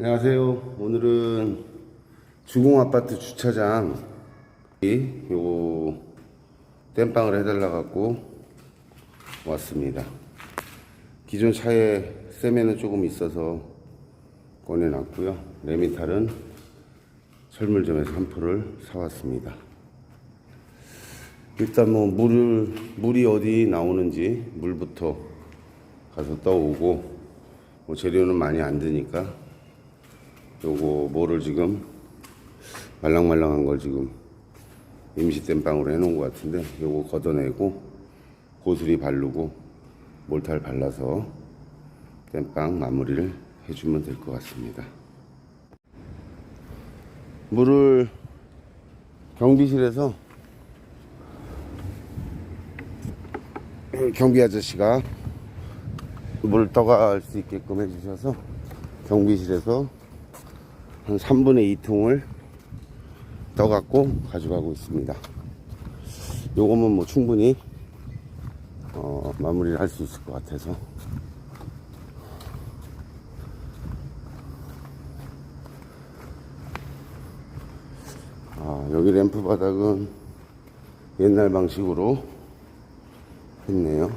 안녕하세요. 오늘은 주공아파트 주차장 이 요거 땜빵을 해달라 갖고 왔습니다. 기존 차에 세면은 조금 있어서 꺼내놨고요. 레미탈은 철물점에서 한 포를 사왔습니다. 일단 뭐 물을 물이 어디 나오는지 물부터 가서 떠오고 뭐 재료는 많이 안 드니까 요거 뭐를 지금 말랑말랑한 걸 지금 임시 땜빵으로 해놓은 것 같은데 요거 걷어내고 고수리 바르고 몰탈 발라서 땜빵 마무리를 해주면 될 것 같습니다. 물을 경비실에서 경비 아저씨가 물 떠갈 수 있게끔 해주셔서 경비실에서 한 3분의 2통을 떠갖고 가져가고 있습니다. 요거면 뭐 충분히 어, 마무리를 할 수 있을 것 같아서 아, 여기 램프 바닥은 옛날 방식으로 했네요.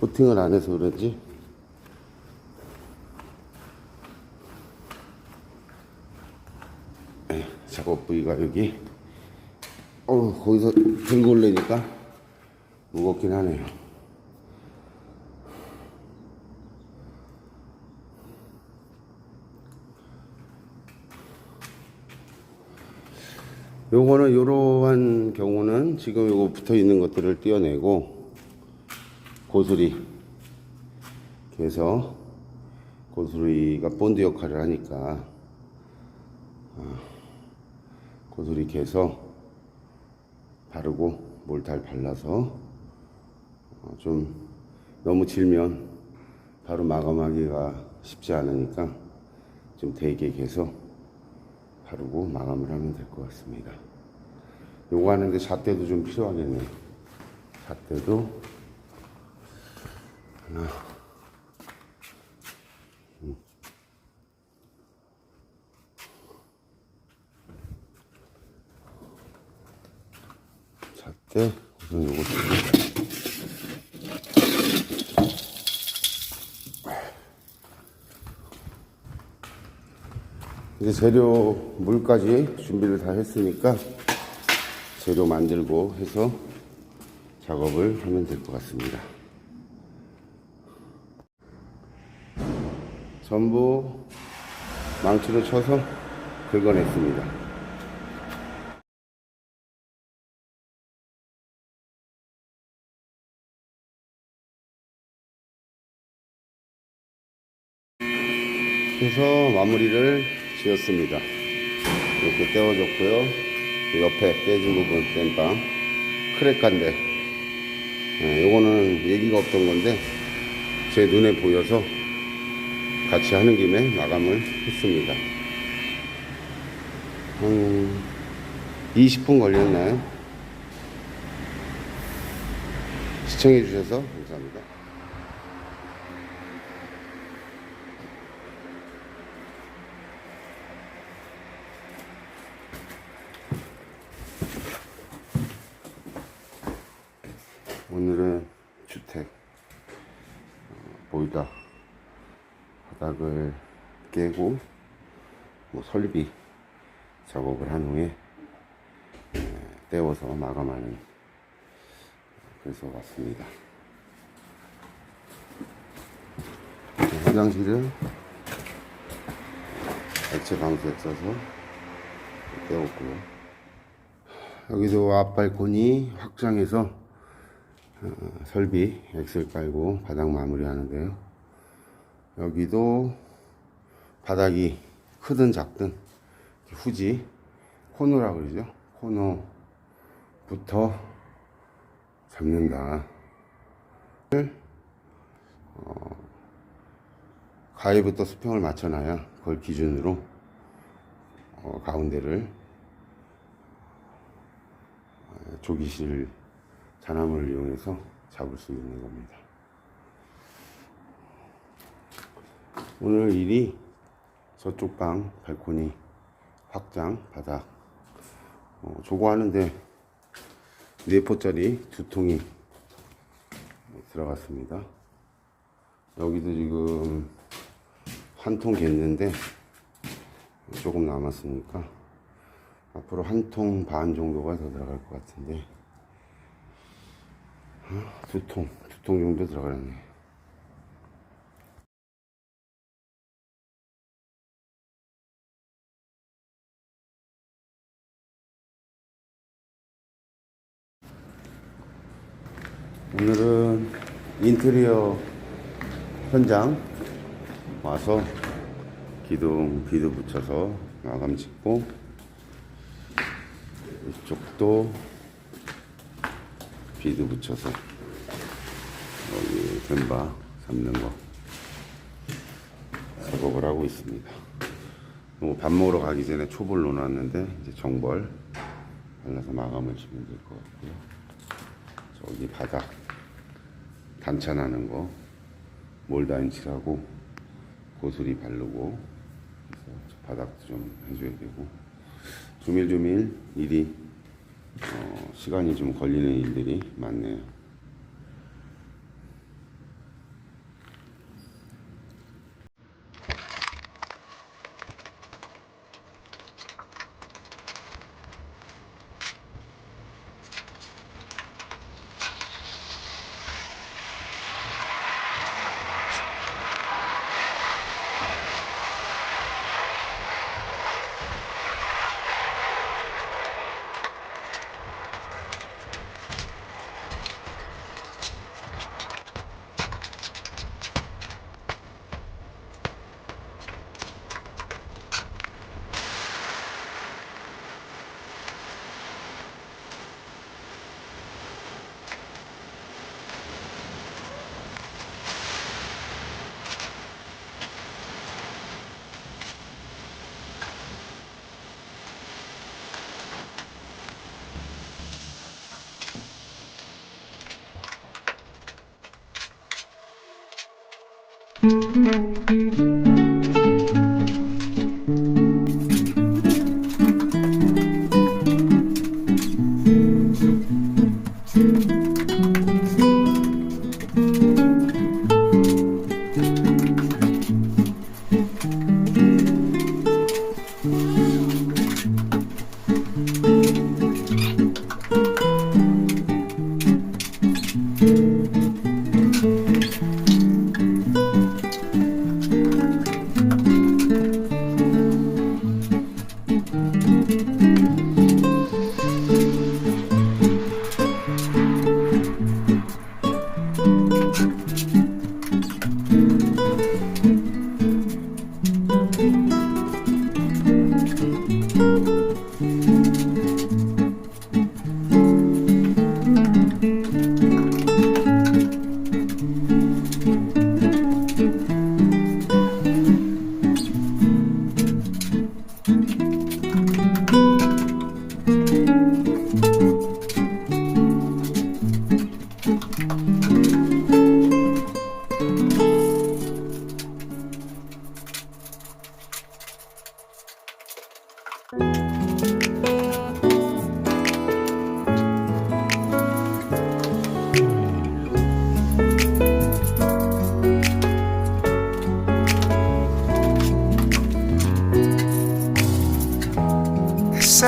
코팅을 안 해서 그런지 에, 작업 부위가 여기. 어 거기서 들고 올래니까 무겁긴 하네요. 요거는 요러한 경우는 지금 요거 붙어 있는 것들을 떼어내고 고수리. 그래서 고수리가 본드 역할을 하니까. 어, 고수리 개서 바르고 몰탈 발라서 어, 좀 너무 질면 바로 마감하기가 쉽지 않으니까 좀 되게 개서 바르고 마감을 하면 될 것 같습니다. 요거 하는데 잣대도 좀 필요하겠네요. 잣대도 하나, 우선 요거. 이제 재료 물까지 준비를 다 했으니까 재료 만들고 해서 작업을 하면 될 것 같습니다. 전부 망치로 쳐서 긁어냈습니다. 해서 마무리를 지었습니다. 이렇게 떼어줬고요. 그 옆에 깨진 부분 땜빵 크랙간데 예, 요거는 얘기가 없던 건데 제 눈에 보여서 같이 하는 김에 마감을 했습니다. 한 20분 걸렸나요? 시청해 주셔서 감사합니다. 오늘은 주택 어, 보이다 바닥을 깨고 뭐 설비 작업을 한 후에 에, 떼워서 마감하는 그래서 왔습니다. 네, 화장실은 액체 방수액 써서 떼웠고요. 여기도 앞 발코니 확장해서 어, 설비 엑셀 깔고 바닥 마무리 하는데요. 여기도 바닥이 크든 작든 후지 코너라 그러죠. 코너부터 잡는다. 어, 가위부터 수평을 맞춰놔야 그걸 기준으로 어, 가운데를 어, 조기실 잔화물을 이용해서 잡을 수 있는 겁니다. 오늘 일이 저쪽 방 발코니 확장 바닥 어, 저거 하는데 4포짜리 두 통이 들어갔습니다. 여기도 지금 한 통 겠는데 조금 남았으니까 앞으로 한 통 반 정도가 더 들어갈 것 같은데 아, 두 통, 두 통 정도 들어가네. 오늘은 인테리어 현장 와서 기둥 비드 붙여서 마감 짓고 이쪽도 비드 붙여서 여기 덴바 잡는 거 작업을 하고 있습니다. 뭐밥 먹으러 가기 전에 초벌 놓았는데 이제 정벌 발라서 마감을 지면 될 것 같고요. 저기 바닥 단차나는 거 몰다인칠하고 고수리 바르고 바닥도 좀 해줘야 되고 조밀조밀 일이 어, 시간이 좀 걸리는 일들이 많네요. Música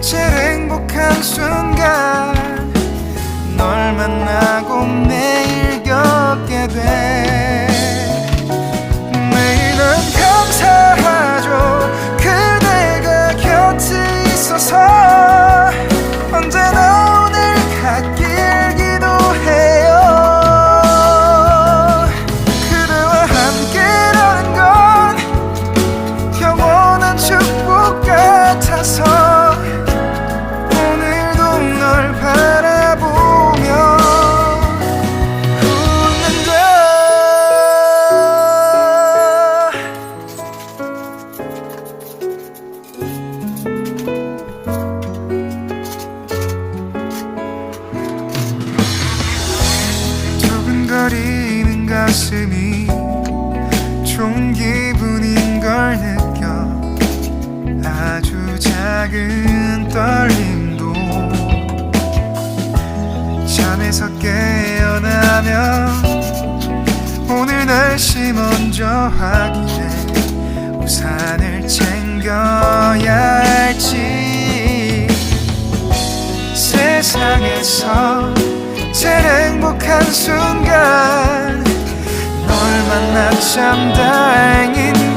제일 행복한 순간 날씨 먼저 확인해. 우산을 챙겨야 할지. 세상에서 제일 행복한 순간 널 만나 참 다행인